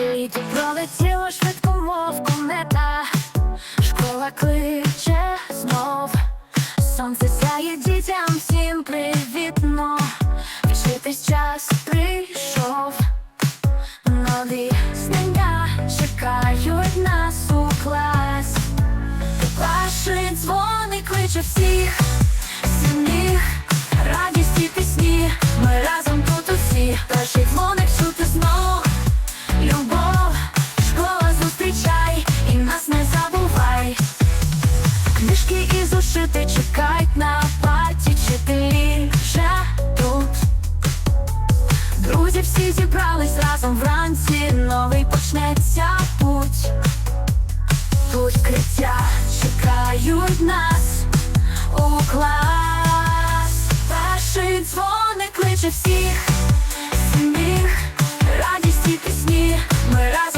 Літо пролетіло швидко, мов комета, школа кличе знов, сонце сяє дітям всім привітно, вчитись час прийшов, нові знання чекають нас у клас. Ваші дзвони кличе всіх, зошити чекають на парті, вчителі вже тут. Друзі всі зібрались разом вранці, новий почнеться путь. Тут криття чекають нас у клас. Перший дзвоник кличе всіх, сміх, радість і пісні. Ми разом